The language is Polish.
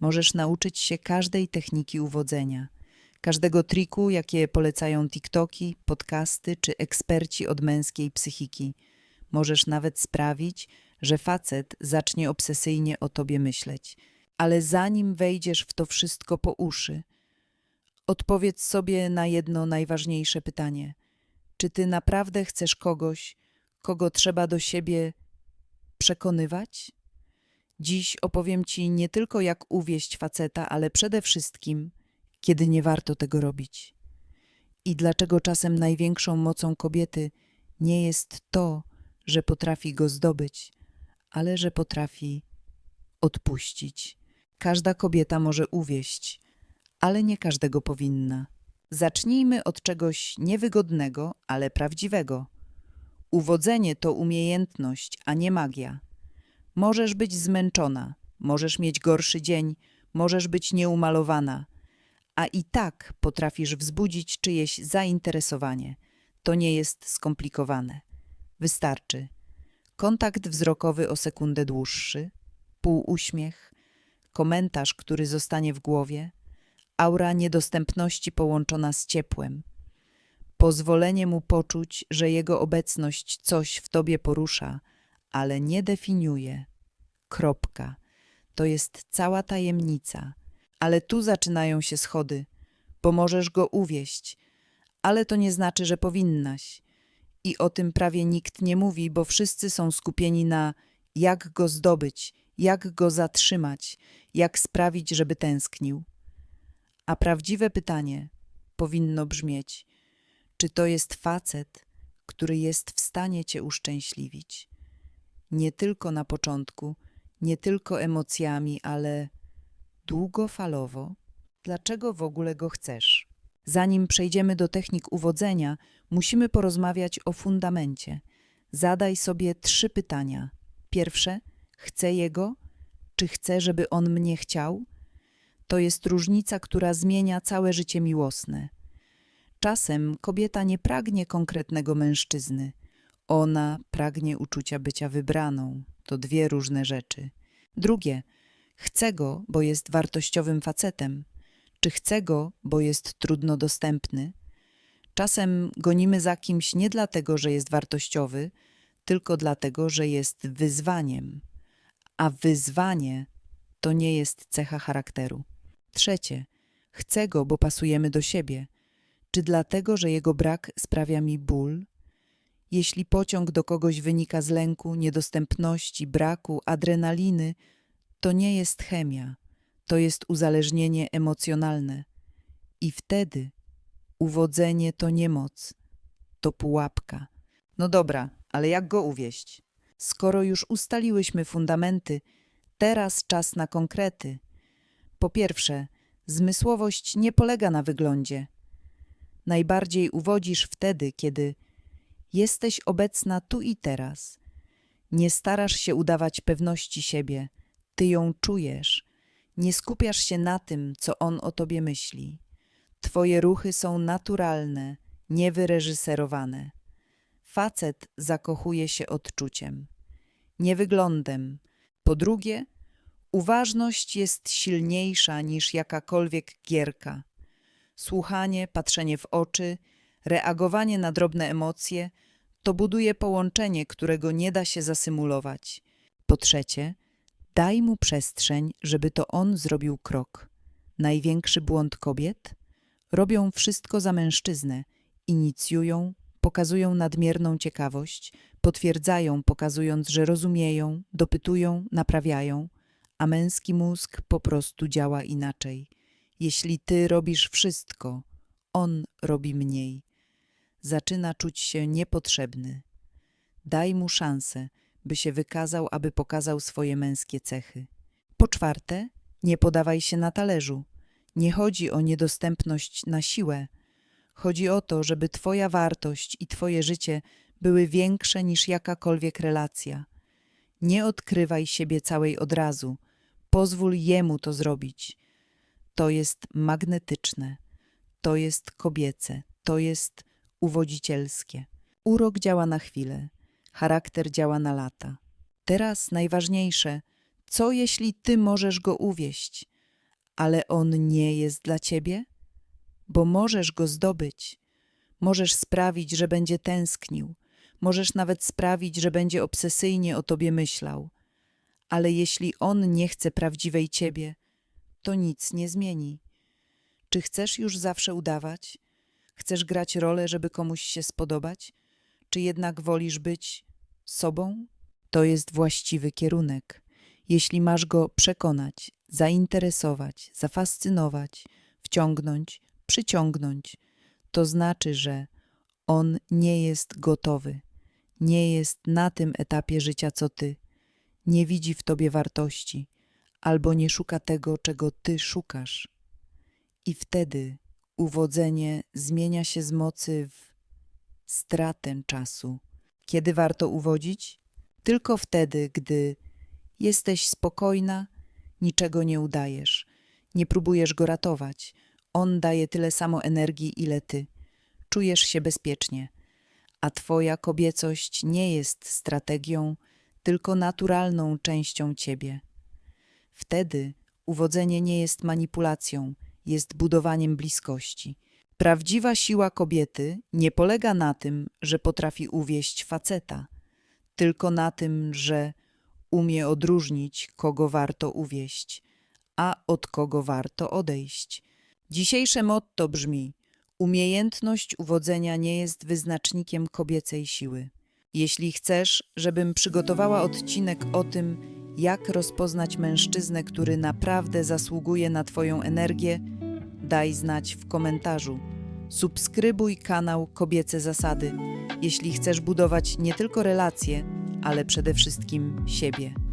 Możesz nauczyć się każdej techniki uwodzenia, każdego triku, jakie polecają TikToki, podcasty czy eksperci od męskiej psychiki. Możesz nawet sprawić, że facet zacznie obsesyjnie o tobie myśleć. Ale zanim wejdziesz w to wszystko po uszy, odpowiedz sobie na jedno najważniejsze pytanie. Czy ty naprawdę chcesz kogoś, kogo trzeba do siebie przekonywać? Dziś opowiem ci nie tylko jak uwieść faceta, ale przede wszystkim, kiedy nie warto tego robić. I dlaczego czasem największą mocą kobiety nie jest to, że potrafi go zdobyć, ale że potrafi odpuścić. Każda kobieta może uwieść, ale nie każdego powinna. Zacznijmy od czegoś niewygodnego, ale prawdziwego. Uwodzenie to umiejętność, a nie magia. Możesz być zmęczona, możesz mieć gorszy dzień, możesz być nieumalowana, a i tak potrafisz wzbudzić czyjeś zainteresowanie. To nie jest skomplikowane. Wystarczy kontakt wzrokowy o sekundę dłuższy, półuśmiech, komentarz, który zostanie w głowie, aura niedostępności połączona z ciepłem, pozwolenie mu poczuć, że jego obecność coś w tobie porusza, ale nie definiuje. Kropka. To jest cała tajemnica. Ale tu zaczynają się schody, bo możesz go uwieść, ale to nie znaczy, że powinnaś. I o tym prawie nikt nie mówi, bo wszyscy są skupieni na jak go zdobyć, jak go zatrzymać, jak sprawić, żeby tęsknił. A prawdziwe pytanie powinno brzmieć: czy to jest facet, który jest w stanie cię uszczęśliwić? Nie tylko na początku, nie tylko emocjami, ale długofalowo. Dlaczego w ogóle go chcesz? Zanim przejdziemy do technik uwodzenia, musimy porozmawiać o fundamencie. Zadaj sobie trzy pytania. Pierwsze: chcę jego? Czy chcę, żeby on mnie chciał? To jest różnica, która zmienia całe życie miłosne. Czasem kobieta nie pragnie konkretnego mężczyzny. Ona pragnie uczucia bycia wybraną. To dwie różne rzeczy. Drugie: chcę go, bo jest wartościowym facetem. Czy chcę go, bo jest trudno dostępny? Czasem gonimy za kimś nie dlatego, że jest wartościowy, tylko dlatego, że jest wyzwaniem. A wyzwanie to nie jest cecha charakteru. Trzecie, chcę go, bo pasujemy do siebie. Czy dlatego, że jego brak sprawia mi ból? Jeśli pociąg do kogoś wynika z lęku, niedostępności, braku, adrenaliny, to nie jest chemia, to jest uzależnienie emocjonalne. I wtedy uwodzenie to niemoc, to pułapka. No dobra, ale jak go uwieść? Skoro już ustaliłyśmy fundamenty, teraz czas na konkrety. Po pierwsze, zmysłowość nie polega na wyglądzie. Najbardziej uwodzisz wtedy, kiedy jesteś obecna tu i teraz. Nie starasz się udawać pewności siebie, ty ją czujesz. Nie skupiasz się na tym, co on o tobie myśli. Twoje ruchy są naturalne, niewyreżyserowane. Facet zakochuje się odczuciem, nie wyglądem. Po drugie, uważność jest silniejsza niż jakakolwiek gierka. Słuchanie, patrzenie w oczy, reagowanie na drobne emocje to buduje połączenie, którego nie da się zasymulować. Po trzecie, daj mu przestrzeń, żeby to on zrobił krok. Największy błąd kobiet? Robią wszystko za mężczyznę, inicjują, pokazują nadmierną ciekawość, potwierdzają, pokazując, że rozumieją, dopytują, naprawiają, a męski mózg po prostu działa inaczej. Jeśli ty robisz wszystko, on robi mniej. Zaczyna czuć się niepotrzebny. Daj mu szansę, by się wykazał, aby pokazał swoje męskie cechy. Po czwarte, nie podawaj się na talerzu. Nie chodzi o niedostępność na siłę. Chodzi o to, żeby Twoja wartość i Twoje życie były większe niż jakakolwiek relacja. Nie odkrywaj siebie całej od razu. Pozwól jemu to zrobić. To jest magnetyczne, to jest kobiece, to jest uwodzicielskie. Urok działa na chwilę, charakter działa na lata. Teraz najważniejsze, co jeśli ty możesz go uwieść? ale on nie jest dla ciebie? Bo możesz go zdobyć. Możesz sprawić, że będzie tęsknił. Możesz nawet sprawić, że będzie obsesyjnie o tobie myślał. Ale jeśli on nie chce prawdziwej ciebie, to nic nie zmieni. Czy chcesz już zawsze udawać? Chcesz grać rolę, żeby komuś się spodobać? Czy jednak wolisz być sobą? To jest właściwy kierunek. Jeśli masz go przekonać, zainteresować, zafascynować, wciągnąć, przyciągnąć, to znaczy, że on nie jest gotowy, nie jest na tym etapie życia co ty, nie widzi w tobie wartości albo nie szuka tego, czego ty szukasz. I wtedy uwodzenie zmienia się z mocy w stratę czasu. Kiedy warto uwodzić? Tylko wtedy, gdy jesteś spokojna, niczego nie udajesz, nie próbujesz go ratować. On daje tyle samo energii, ile ty. Czujesz się bezpiecznie, a twoja kobiecość nie jest strategią, tylko naturalną częścią ciebie. Wtedy uwodzenie nie jest manipulacją, jest budowaniem bliskości. Prawdziwa siła kobiety nie polega na tym, że potrafi uwieść faceta, tylko na tym, że umie odróżnić, kogo warto uwieść, a od kogo warto odejść. Dzisiejsze motto brzmi: Umiejętność uwodzenia nie jest wyznacznikiem kobiecej siły. Jeśli chcesz, żebym przygotowała odcinek o tym, jak rozpoznać mężczyznę, który naprawdę zasługuje na Twoją energię, daj znać w komentarzu. Subskrybuj kanał Kobiece Zasady, jeśli chcesz budować nie tylko relacje, ale przede wszystkim siebie.